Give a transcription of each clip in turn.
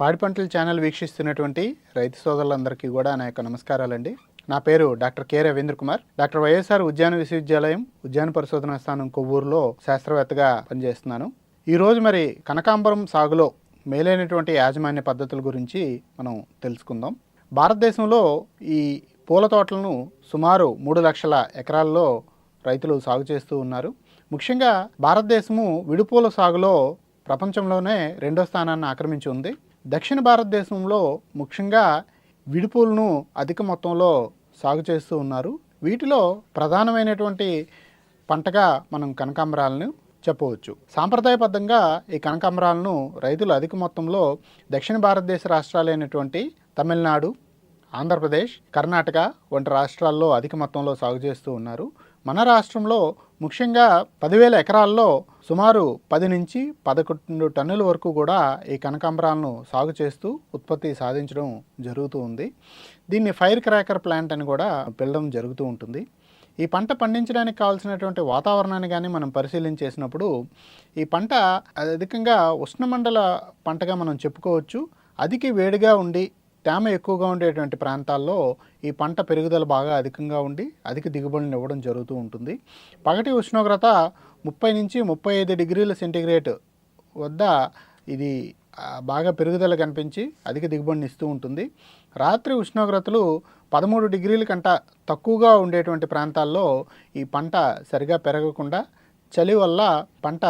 పాడి పంటల ఛానల్ వీక్షిస్తున్నటువంటి రైతు సోదరులందరికీ కూడా నా యొక్క నమస్కారాలండి. నా పేరు doctor K Ravindra Kumar. Doctor YSR ఉద్యాన విశ్వవిద్యాలయం ఉద్యాన పరిశోధన స్థానం కొవ్వూరులో శాస్త్రవేత్తగా పనిచేస్తున్నాను. ఈరోజు మరి కనకాంబరం సాగులో మేలైనటువంటి యాజమాన్య పద్ధతుల గురించి మనం తెలుసుకుందాం. భారతదేశంలో ఈ పూల తోటలను సుమారు మూడు లక్షల ఎకరాల్లో రైతులు సాగు చేస్తూ ఉన్నారు. ముఖ్యంగా భారతదేశము విడుపూల సాగులో ప్రపంచంలోనే రెండో స్థానాన్ని ఆక్రమించి ఉంది. దక్షిణ భారతదేశంలో ముఖ్యంగా విడిపూలను అధిక మొత్తంలో సాగు చేస్తూ ఉన్నారు. వీటిలో ప్రధానమైనటువంటి పంటగా మనం కనకాంబరాలను చెప్పవచ్చు. సాంప్రదాయబద్ధంగా ఈ కనకాంబరాలను రైతులు అధిక మొత్తంలో దక్షిణ భారతదేశ రాష్ట్రాలైనటువంటి తమిళనాడు ఆంధ్రప్రదేశ్ కర్ణాటక వంటి రాష్ట్రాల్లో అధిక మొత్తంలో సాగు చేస్తూ ఉన్నారు. మన రాష్ట్రంలో ముఖ్యంగా పదివేల ఎకరాల్లో సుమారు పది నుంచి పదకొండు టన్నుల వరకు కూడా ఈ కనకాంబరాలను సాగు చేస్తూ ఉత్పత్తి సాధించడం జరుగుతూ ఉంది. దీన్ని ఫైర్ క్రాకర్ ప్లాంట్ అని కూడా పిలడం జరుగుతూ ఉంటుంది. ఈ పంట పండించడానికి కావాల్సినటువంటి వాతావరణాన్ని కానీ మనం పరిశీలించేసినప్పుడు ఈ పంట అధికంగా ఉష్ణమండల పంటగా మనం చెప్పుకోవచ్చు. అధిక వేడిగా ఉండి తేమ ఎక్కువగా ఉండేటువంటి ప్రాంతాల్లో ఈ పంట పెరుగుదల బాగా అధికంగా ఉండి అధిక దిగుబడిని ఇవ్వడం జరుగుతూ ఉంటుంది. పగటి ఉష్ణోగ్రత ముప్పై నుంచి ముప్పై ఐదు డిగ్రీల సెంటీగ్రేడ్ వద్ద ఇది బాగా పెరుగుదల కనిపించి అధిక దిగుబడిని ఇస్తూ ఉంటుంది. రాత్రి ఉష్ణోగ్రతలు పదమూడు డిగ్రీల కంట తక్కువగా ఉండేటువంటి ప్రాంతాల్లో ఈ పంట సరిగా పెరగకుండా చలి వల్ల పంట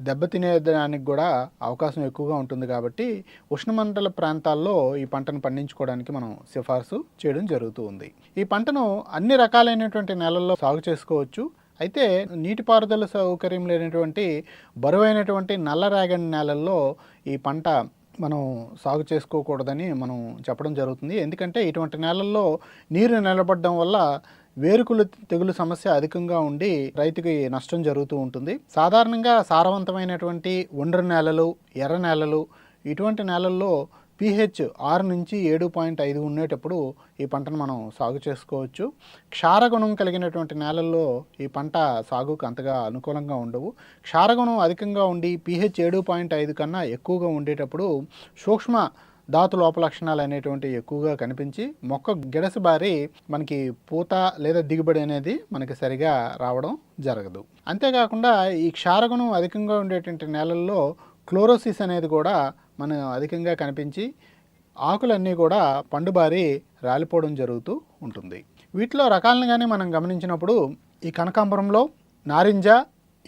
దెబ్బతినేదానికి కూడా అవకాశం ఎక్కువగా ఉంటుంది కాబట్టి ఉష్ణమండల ప్రాంతాల్లో ఈ పంటను పండించుకోవడానికి మనం సిఫార్సు చేయడం జరుగుతూ ఉంది. ఈ పంటను అన్ని రకాలైనటువంటి నేలల్లో సాగు చేసుకోవచ్చు. అయితే నీటిపారుదల సౌకర్యం లేనటువంటి బరువైనటువంటి నల్ల రేగడి నేలల్లో ఈ పంట మనం సాగు చేసుకోకూడదని మనం చెప్పడం జరుగుతుంది. ఎందుకంటే ఇటువంటి నేలల్లో నీరు నిలబడడం వల్ల వేరుకులు తెగులు సమస్య అధికంగా ఉండి రైతుకి నష్టం జరుగుతూ ఉంటుంది. సాధారణంగా సారవంతమైనటువంటి ఒండ్రు నేలలు ఎర్ర నేలలు ఇటువంటి నేలల్లో పీహెచ్ ఆరు నుంచి ఏడు పాయింట్ ఐదు ఉండేటప్పుడు ఈ పంటను మనం సాగు చేసుకోవచ్చు. క్షారగుణం కలిగినటువంటి నేలల్లో ఈ పంట సాగుకు అంతగా అనుకూలంగా ఉండవు. క్షారగుణం అధికంగా ఉండి పీహెచ్ ఏడు పాయింట్ ఐదు కన్నా ఎక్కువగా ఉండేటప్పుడు సూక్ష్మ ధాతు లోప లక్షణాలు ఎక్కువగా కనిపించి మొక్క గిడసబారి మనకి పూత లేదా దిగుబడి అనేది మనకి సరిగా రావడం జరగదు. అంతేకాకుండా ఈ క్షారగుణం అధికంగా ఉండేటువంటి నేలల్లో క్లోరోసిస్ అనేది కూడా మనం అధికంగా కనిపించి ఆకులన్నీ కూడా పండుబారి రాలిపోవడం జరుగుతూ ఉంటుంది. వీటిలో రకాలను కానీ మనం గమనించినప్పుడు ఈ కనకాంబరంలో నారింజ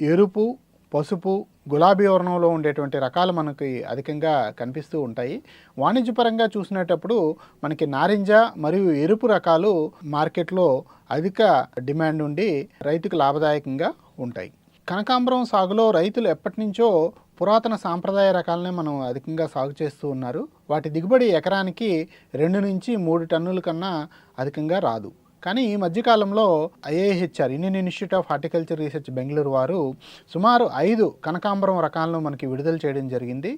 ఎరుపు పసుపు గులాబీ వర్ణంలో ఉండేటువంటి రకాలు మనకి అధికంగా కనిపిస్తూ ఉంటాయి. వాణిజ్యపరంగా చూసినప్పుడు మనకి నారింజ మరియు ఎరుపు రకాలు మార్కెట్లో అధిక డిమాండ్ ఉండి రైతుకు లాభదాయకంగా ఉంటాయి. కనకాంబరం సాగులో రైతులు ఎప్పటి నుంచో పురాతన సాంప్రదాయ రకాలనే మనం అధికంగా సాగు చేస్తూ ఉన్నారు. వాటి దిగుబడి ఎకరానికి రెండు నుంచి మూడు టన్నుల కన్నా అధికంగా రాదు. కానీ ఈ మధ్యకాలంలో IAHR Indian institute of horticulture research Bengaluru వారు సుమారు ఐదు కనకాంబరం రకాలను మనకి విడుదల చేయడం జరిగింది.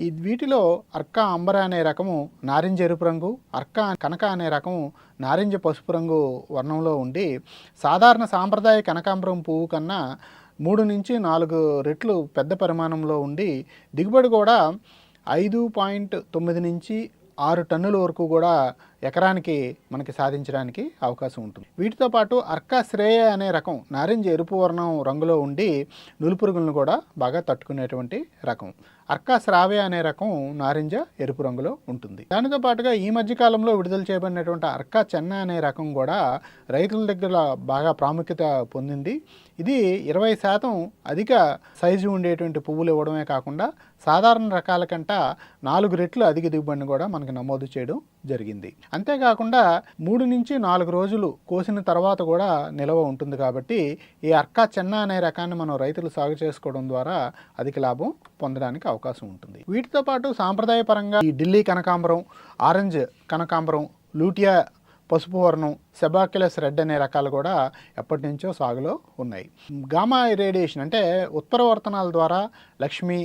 ఈ వీటిలో అర్కా అంబర అనే రకము నారింజ ఎరుపు రంగు అర్క కనక అనే రకము నారింజ పసుపు రంగు వర్ణంలో ఉండి సాధారణ సాంప్రదాయ కనకాంబరం పువ్వు కన్నా మూడు నుంచి నాలుగు రెట్లు పెద్ద పరిమాణంలో ఉండి దిగుబడి కూడా ఐదు పాయింట్ తొమ్మిది నుంచి ఆరు టన్నుల వరకు కూడా ఎకరానికి మనకి సాధించడానికి అవకాశం ఉంటుంది. వీటితో పాటు అర్కా శ్రేయ అనే రకం నారింజ ఎరుపు వర్ణం రంగులో ఉండి నులుపురుగులను కూడా బాగా తట్టుకునేటువంటి రకం. అర్కా శ్రావే అనే రకం నారింజ ఎరుపు రంగులో ఉంటుంది. దానితో పాటుగా ఈ మధ్యకాలంలో విడుదల చేయబడినటువంటి అర్కా చెన్న అనే రకం కూడా రైతుల దగ్గర బాగా ప్రాముఖ్యత పొందింది. ఇది ఇరవై శాతం అధిక సైజు ఉండేటువంటి పువ్వులు ఇవ్వడమే కాకుండా సాధారణ రకాల కంట నాలుగు రెట్లు అధిక దిగుబడిని కూడా మనకి నమోదు చేయడం జరిగింది. అంతేకాకుండా మూడు నుంచి నాలుగు రోజులు కోసిన తర్వాత కూడా నిల్వ ఉంటుంది కాబట్టి ఈ అర్కా చెన్న అనే రకాన్ని మనం రైతులు సాగు చేసుకోవడం ద్వారా అధిక లాభం పొందడానికి అవకాశం ఉంటుంది. వీటితో పాటు సాంప్రదాయపరంగా ఈ ఢిల్లీ కనకాంబరం ఆరెంజ్ కనకాంబరం లూటియా పసుపు వర్ణం సెబాక్యులస్ రెడ్ అనే రకాలు కూడా ఎప్పటి నుంచో సాగులో ఉన్నాయి. గామా రేడియేషన్ అంటే ఉత్పరవర్తనాల ద్వారా లక్ష్మి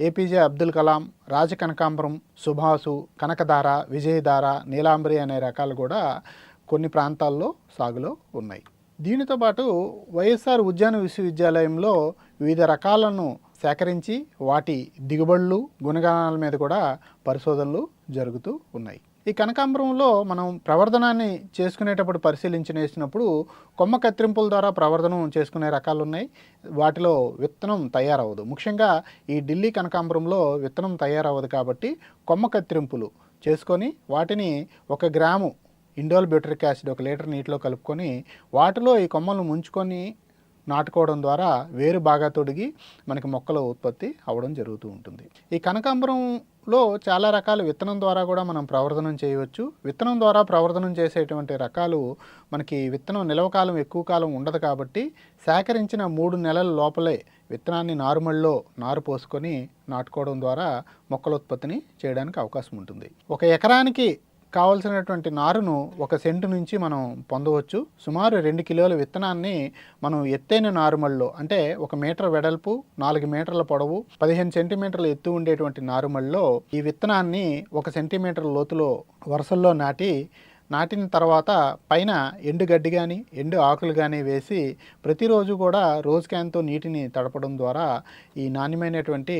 ఏపీజే అబ్దుల్ కలాం రాజ కనకాంబరం సుభాసు కనకధార విజయధార నీలాంబరి అనే రకాలు కూడా కొన్ని ప్రాంతాల్లో సాగులో ఉన్నాయి. దీనితో పాటు వైఎస్ఆర్ ఉద్యాన విశ్వవిద్యాలయంలో వివిధ రకాలను సేకరించి వాటి దిగుబడులు గుణగణాల మీద కూడా పరిశోధనలు జరుగుతూ ఉన్నాయి. ఈ కనకాంబరంలో మనం ప్రవర్ధనాన్ని చేసుకునేటప్పుడు పరిశీలించినేసినప్పుడు కొమ్మ కత్తిరింపుల ద్వారా ప్రవర్ధనం చేసుకునే రకాలు ఉన్నాయి వాటిలో విత్తనం తయారవ్వదు. ముఖ్యంగా ఈ ఢిల్లీ కనకాంబరంలో విత్తనం తయారవ్వదు కాబట్టి కొమ్మ కత్తిరింపులు చేసుకొని వాటిని ఒక గ్రాము ఇండోల్ బ్యూటరిక్ యాసిడ్ ఒక లీటర్ నీటిలో కలుపుకొని వాటిలో ఈ కొమ్మలను ముంచుకొని నాటుకోవడం ద్వారా వేరు బాగా తొడిగి మనకి మొక్కల ఉత్పత్తి అవ్వడం జరుగుతూ ఉంటుంది. ఈ కనకాంబరంలో చాలా రకాల విత్తనం ద్వారా కూడా మనం ప్రవర్ధనం చేయవచ్చు. విత్తనం ద్వారా ప్రవర్ధనం చేసేటువంటి రకాలు మనకి విత్తనం నిల్వ కాలం ఎక్కువ కాలం ఉండదు కాబట్టి సేకరించిన మూడు నెలల లోపలే విత్తనాన్ని నారుమళ్ళలో నారు పోసుకొని నాటుకోవడం ద్వారా మొక్కల ఉత్పత్తిని చేయడానికి అవకాశం ఉంటుంది. ఒక ఎకరానికి కావలసినటువంటి నారును ఒక సెంటు నుంచి మనం పొందవచ్చు. సుమారు రెండు కిలోల విత్తనాన్ని మనం ఎత్తైన నారుమల్లో అంటే ఒక మీటర్ వెడల్పు నాలుగు మీటర్ల పొడవు పదిహేను సెంటీమీటర్ల ఎత్తు ఉండేటువంటి నారుమల్లో ఈ విత్తనాన్ని ఒక సెంటీమీటర్ లోతులో వరుసల్లో నాటి నాటిన తర్వాత పైన ఎండు గడ్డి కానీ ఎండు ఆకులు కానీ వేసి ప్రతిరోజు కూడా రోజ్ క్యాన్తో నీటిని తడపడం ద్వారా ఈ నాణ్యమైనటువంటి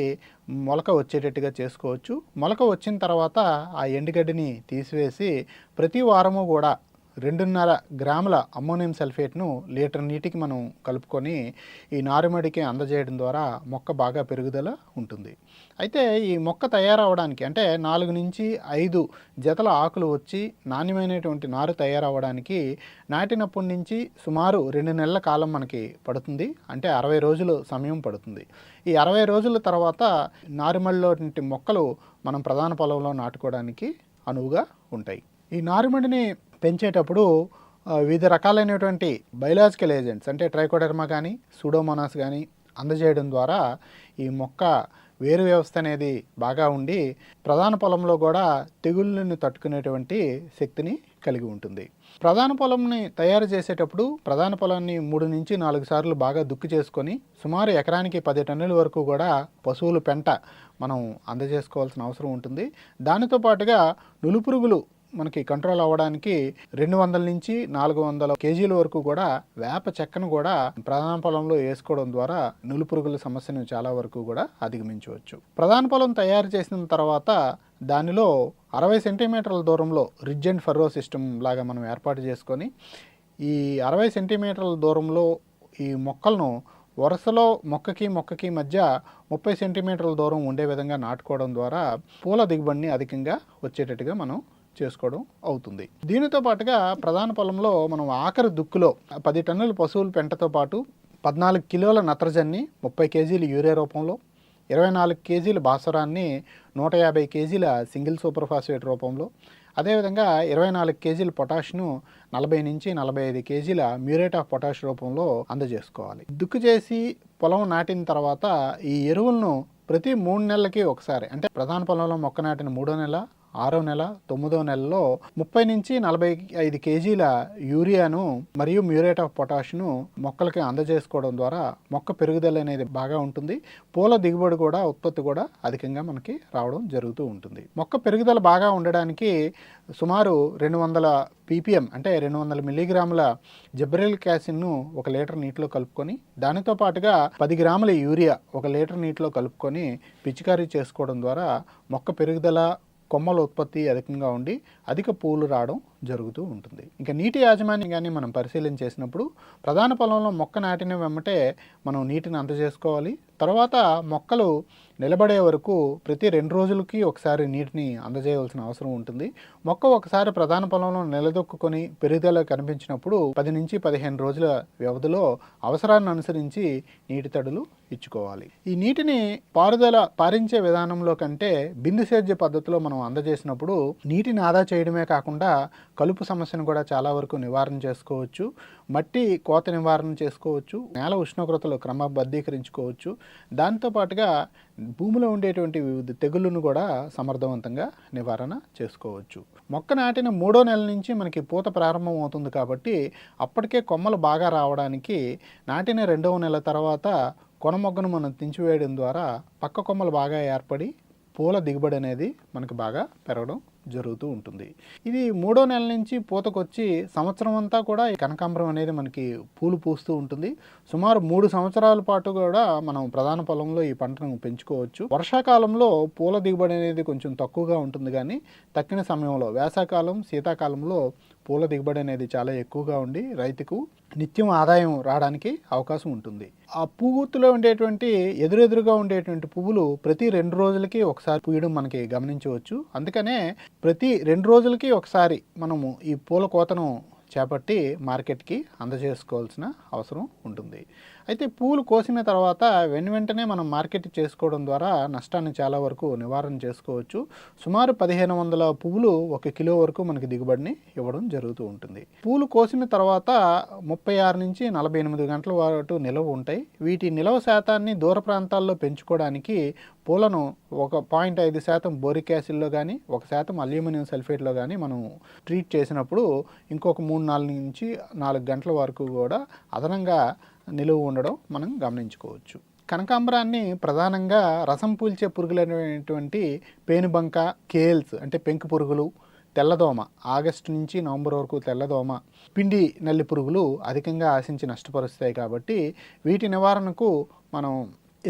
మొలక వచ్చేటట్టుగా చేసుకోవచ్చు. మొలక వచ్చిన తర్వాత ఆ ఎండుగడ్డిని తీసివేసి ప్రతి వారము కూడా రెండున్నర గ్రాముల అమ్మోనియం సల్ఫేట్ను లీటర్ నీటికి మనం కలుపుకొని ఈ నారుమడికి అందజేయడం ద్వారా మొక్క బాగా పెరుగుదల ఉంటుంది. అయితే ఈ మొక్క తయారవడానికి అంటే నాలుగు నుంచి ఐదు జతల ఆకులు వచ్చి నాణ్యమైనటువంటి నారు తయారవడానికి నాటినప్పటి నుంచి సుమారు రెండు నెలల కాలం మనకి పడుతుంది. అంటే అరవై రోజులు సమయం పడుతుంది. ఈ అరవై రోజుల తర్వాత నారుమడిలో మొక్కలు మనం ప్రధాన పొలంలో నాటుకోవడానికి అనువుగా ఉంటాయి. ఈ నారుమడిని పెంచేటప్పుడు వివిధ రకాలైనటువంటి బయలాజికల్ ఏజెంట్స్ అంటే ట్రైకోడర్మా కానీ సూడోమోనాస్ కానీ అందజేయడం ద్వారా ఈ మొక్క వేరు వ్యవస్థ అనేది బాగా ఉండి ప్రధాన పొలంలో కూడా తెగుళ్ళని తట్టుకునేటువంటి శక్తిని కలిగి ఉంటుంది. ప్రధాన పొలంని తయారు చేసేటప్పుడు ప్రధాన పొలాన్ని మూడు నుంచి నాలుగు సార్లు బాగా దుక్కి చేసుకొని సుమారు ఎకరానికి పది టన్నుల వరకు కూడా పశువుల పెంట మనం అందజేసుకోవాల్సిన అవసరం ఉంటుంది. దానితో పాటుగా నులుపురుగులు మనకి కంట్రోల్ అవ్వడానికి రెండు వందల నుంచి నాలుగు వందల కేజీల వరకు కూడా వేప చెక్కను కూడా ప్రధాన పొలంలో వేసుకోవడం ద్వారా నులుపురుగుల సమస్యను చాలా వరకు కూడా అధిగమించవచ్చు. ప్రధాన పొలం తయారు చేసిన తర్వాత దానిలో అరవై సెంటీమీటర్ల దూరంలో రిడ్జ్ అండ్ ఫర్రో సిస్టమ్ లాగా మనం ఏర్పాటు చేసుకొని ఈ అరవై సెంటీమీటర్ల దూరంలో ఈ మొక్కలను వరుసలో మొక్కకి మొక్కకి మధ్య ముప్పై సెంటీమీటర్ల దూరం ఉండే విధంగా నాటుకోవడం ద్వారా పూల దిగుబడిని అధికంగా వచ్చేటట్టుగా మనం చేసుకోవడం అవుతుంది. దీనితో పాటుగా ప్రధాన పొలంలో మనం ఆఖరి దుక్కులో పది టన్నుల పశువుల పెంటతో పాటు పద్నాలుగు కిలోల నత్రజన్ని ముప్పై కేజీలు యూరియా రూపంలో ఇరవై నాలుగు కేజీల భాస్వరాన్ని నూట యాభై కేజీల సింగిల్ సూపర్ ఫాస్ఫేట్ రూపంలో అదేవిధంగా ఇరవై నాలుగు కేజీల పొటాష్ను నలభై నుంచి నలభై ఐదు కేజీల మ్యూరేట్ ఆఫ్ పొటాష్ రూపంలో అందజేసుకోవాలి. దుక్కు చేసి పొలం నాటిన తర్వాత ఈ ఎరువులను ప్రతి మూడు నెలలకి ఒకసారి అంటే ప్రధాన పొలంలో మొక్క నాటిన మూడో నెల ఆరో నెల తొమ్మిదో నెలలో ముప్పై నుంచి నలభై ఐదు కేజీల యూరియాను మరియు మ్యూరేట్ ఆఫ్ పొటాష్ను మొక్కలకి అందజేసుకోవడం ద్వారా మొక్క పెరుగుదల అనేది బాగా ఉంటుంది. పూల దిగుబడి కూడా ఉత్పత్తి కూడా అధికంగా మనకి రావడం జరుగుతూ ఉంటుంది. మొక్క పెరుగుదల బాగా ఉండడానికి సుమారు రెండు వందల పీపీఎం అంటే రెండు వందల మిల్లీగ్రాముల జబ్రెలిక్ క్యాసిన్ను ఒక లీటర్ నీటిలో కలుపుకొని దానితో పాటుగా పది గ్రాముల యూరియా ఒక లీటర్ నీటిలో కలుపుకొని పిచికారీ చేసుకోవడం ద్వారా మొక్క పెరుగుదల కొమ్మల ఉత్పత్తి అధికంగా ఉండి అధిక పూలు రావడం జరుగుతూ ఉంటుంది. ఇంకా నీటి యాజమాన్యం కానీ మనం పరిశీలన చేసినప్పుడు ప్రధాన పొలంలో మొక్క నాటిన వెంబటే మనం నీటిని అందజేసుకోవాలి. తర్వాత మొక్కలు నిలబడే వరకు ప్రతి రెండు రోజులకి ఒకసారి నీటిని అందజేయవలసిన అవసరం ఉంటుంది. మొక్క ఒకసారి ప్రధాన పొలంలో నిలదొక్కుని పెరుగుదల కనిపించినప్పుడు పది నుంచి పదిహేను రోజుల వ్యవధిలో అవసరాన్ని అనుసరించి నీటి తడులు ఇచ్చుకోవాలి. ఈ నీటిని పారుదల పారించే విధానంలో కంటే బిందు సేద్య పద్ధతిలో మనం అందజేసినప్పుడు నీటిని ఆదా చేయడమే కాకుండా కలుపు సమస్యను కూడా చాలా వరకు నివారణ చేసుకోవచ్చు. మట్టి కోత నివారణ చేసుకోవచ్చు. నేల ఉష్ణోగ్రతలు క్రమబద్ధీకరించుకోవచ్చు దాంతో పాటుగా భూమిలో ఉండేటువంటి వివిధ తెగుళ్ళను కూడా సమర్థవంతంగా నివారణ చేసుకోవచ్చు. మొక్క నాటిన మూడో నెల నుంచి మనకి పూత ప్రారంభం అవుతుంది కాబట్టి అప్పటికే కొమ్మలు బాగా రావడానికి నాటిన రెండవ నెల తర్వాత కొన మొగ్గను మనం తెంచివేయడం ద్వారా పక్క కొమ్మలు బాగా ఏర్పడి పూల దిగుబడి అనేది మనకు బాగా పెరగడం జరుగుతూ ఉంటుంది. ఇది మూడో నెల నుంచి పూతకొచ్చి సంవత్సరం అంతా కూడా ఈ కనకాంబరం అనేది మనకి పూలు పూస్తూ ఉంటుంది. సుమారు మూడు సంవత్సరాల పాటు కూడా మనం ప్రధాన పొలంలో ఈ పంటను పెంచుకోవచ్చు. వర్షాకాలంలో పూల దిగుబడి అనేది కొంచెం తక్కువగా ఉంటుంది కానీ తక్కిన సమయంలో వేసాకాలం శీతాకాలంలో పూల దిగుబడి అనేది చాలా ఎక్కువగా ఉండి రైతుకు నిత్యం ఆదాయం రావడానికి అవకాశం ఉంటుంది. ఆ పువ్వుతులో ఉండేటువంటి ఎదురెదురుగా ఉండేటువంటి పువ్వులు ప్రతి రెండు రోజులకి ఒకసారి పూయడం మనకి గమనించవచ్చు. అందుకనే ప్రతి రెండు రోజులకి ఒకసారి మనము ఈ పూల కోతను చేపట్టి మార్కెట్కి అందజేసుకోవాల్సిన అవసరం ఉంటుంది. అయితే పూలు కోసిన తర్వాత వెను వెంటనే మనం మార్కెట్ చేసుకోవడం ద్వారా నష్టాన్ని చాలా వరకు నివారణ చేసుకోవచ్చు. సుమారు పదిహేను వందల పువ్వులు ఒక కిలో వరకు మనకి దిగుబడిని ఇవ్వడం జరుగుతూ ఉంటుంది. పూలు కోసిన తర్వాత ముప్పై ఆరు నుంచి నలభై ఎనిమిది గంటల వరకు నిలవ ఉంటాయి. వీటి నిలవ శాతాన్ని దూర ప్రాంతాల్లో పెంచుకోవడానికి పూలను ఒక పాయింట్ ఐదు శాతం బోరిక్ యాసిడ్లో కానీ ఒక శాతం అల్యూమినియం సల్ఫేట్లో కానీ మనం ట్రీట్ చేసినప్పుడు ఇంకొక మూడు నాలుగు నుంచి నాలుగు గంటల వరకు కూడా అదనంగా నిలువ ఉండడం మనం గమనించుకోవచ్చు. కనకాంబరాన్ని ప్రధానంగా రసం పీల్చే పురుగులైనటువంటి పేనుబంక కేల్స్ అంటే పెంకు పురుగులు తెల్లదోమ ఆగస్టు నుంచి నవంబర్ వరకు తెల్లదోమ పిండి నల్లి పురుగులు అధికంగా ఆశించి నష్టపరుస్తాయి కాబట్టి వీటి నివారణకు మనం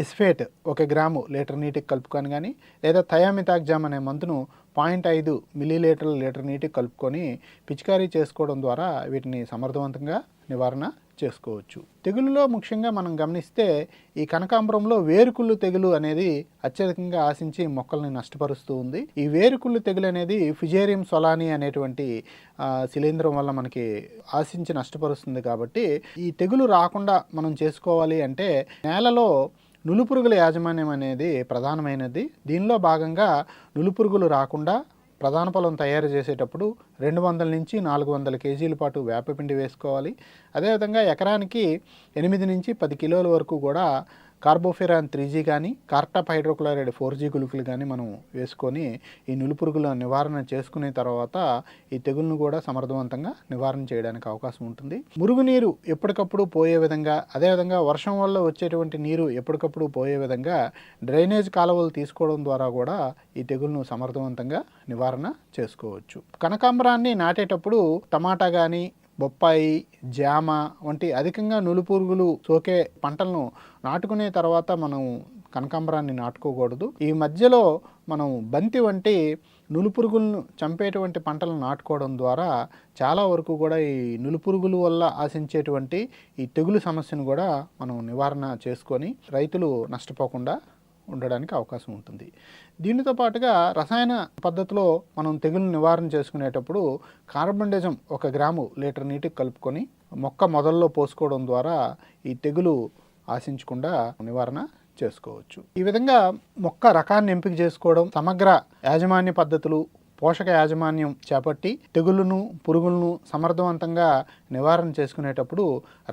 ఇస్ఫేట్ ఒక గ్రాము లీటర్ నీటికి కలుపుకొని కానీ లేదా థయామితాగ్జామ్ అనే మందును పాయింట్ ఐదు మిల్లీలీటర్ల లీటర్ నీటికి కలుపుకొని పిచికారీ చేసుకోవడం ద్వారా వీటిని సమర్థవంతంగా నివారణ చేసుకోవచ్చు. తెగులులో ముఖ్యంగా మనం గమనిస్తే ఈ కనకాంబరంలో వేరుకుళ్ళు తెగులు అనేది అత్యధికంగా ఆశించి మొక్కల్ని నష్టపరుస్తూ ఉంది. ఈ వేరుకుళ్ళు తెగులు అనేది ఫిజేరియం సొలాని అనేటువంటి శిలీంద్రం శిలీంధ్రం వల్ల మనకి ఆశించి నష్టపరుస్తుంది కాబట్టి ఈ తెగులు రాకుండా మనం చేసుకోవాలి అంటే నేలలో నులుపురుగుల యాజమాన్యం అనేది ప్రధానమైనది. దీనిలో భాగంగా నులుపురుగులు రాకుండా ప్రధాన పొలం తయారు చేసేటప్పుడు రెండు వందల నుంచి నాలుగు వందల కేజీల పాటు వేపపిండి వేసుకోవాలి. అదేవిధంగా ఎకరానికి ఎనిమిది నుంచి పది కిలోల వరకు కూడా కార్బోఫెరాన్ త్రీ జీ కానీ కార్టాప్ హైడ్రోక్లోరైడ్ ఫోర్ జీ గుళికలు కానీ మనం వేసుకొని ఈ నులుపురుగుల నివారణ చేసుకునే తర్వాత ఈ తెగులను కూడా సమర్థవంతంగా నివారణ చేయడానికి అవకాశం ఉంటుంది. మురుగునీరు ఎప్పటికప్పుడు పోయే విధంగా అదేవిధంగా వర్షం వల్ల వచ్చేటువంటి నీరు ఎప్పటికప్పుడు పోయే విధంగా డ్రైనేజ్ కాలువలు తీసుకోవడం ద్వారా కూడా ఈ తెగులను సమర్థవంతంగా నివారణ చేసుకోవచ్చు. కనకాంబరాన్ని నాటేటప్పుడు టమాటా కానీ బొప్పాయి జామ వంటి అధికంగా నులుపురుగులు సోకే పంటలను నాటుకునే తర్వాత మనం కనకాంబరాన్ని నాటుకోకూడదు. ఈ మధ్యలో మనం బంతి వంటి నులుపురుగులను చంపేటువంటి పంటలను నాటుకోవడం ద్వారా చాలా వరకు కూడా ఈ నులుపురుగుల వల్ల ఆశించేటువంటి ఈ తెగులు సమస్యను కూడా మనం నివారణ చేసుకొని రైతులు నష్టపోకుండా ఉండడానికి అవకాశం ఉంటుంది. దీనితో పాటుగా రసాయన పద్ధతిలో మనం తెగులు నివారణ చేసుకునేటప్పుడు కార్బండిజం ఒక గ్రాము లీటర్ నీటికి కలుపుకొని మొక్క మొదల్లో పోసుకోవడం ద్వారా ఈ తెగులు ఆశించకుండా నివారణ చేసుకోవచ్చు. ఈ విధంగా మొక్క రకాన్ని ఎంపిక చేసుకోవడం సమగ్ర యాజమాన్య పద్ధతులు పోషక యాజమాన్యం చేపట్టి తెగుళ్ళను పురుగులను సమర్థవంతంగా నివారణ చేసుకునేటప్పుడు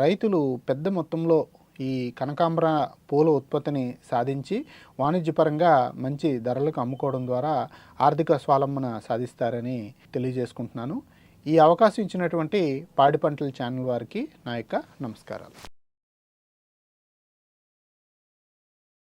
రైతులు పెద్ద మొత్తంలో ఈ కనకాంబర పూల ఉత్పత్తిని సాధించి వాణిజ్యపరంగా మంచి ధరలకు అమ్ముకోవడం ద్వారా ఆర్థిక స్వావలంబన సాధిస్తారని తెలియజేసుకుంటున్నాను. ఈ అవకాశం ఇచ్చినటువంటి పాడి పంటల ఛానల్ వారికి నా యొక్క నమస్కారాలు.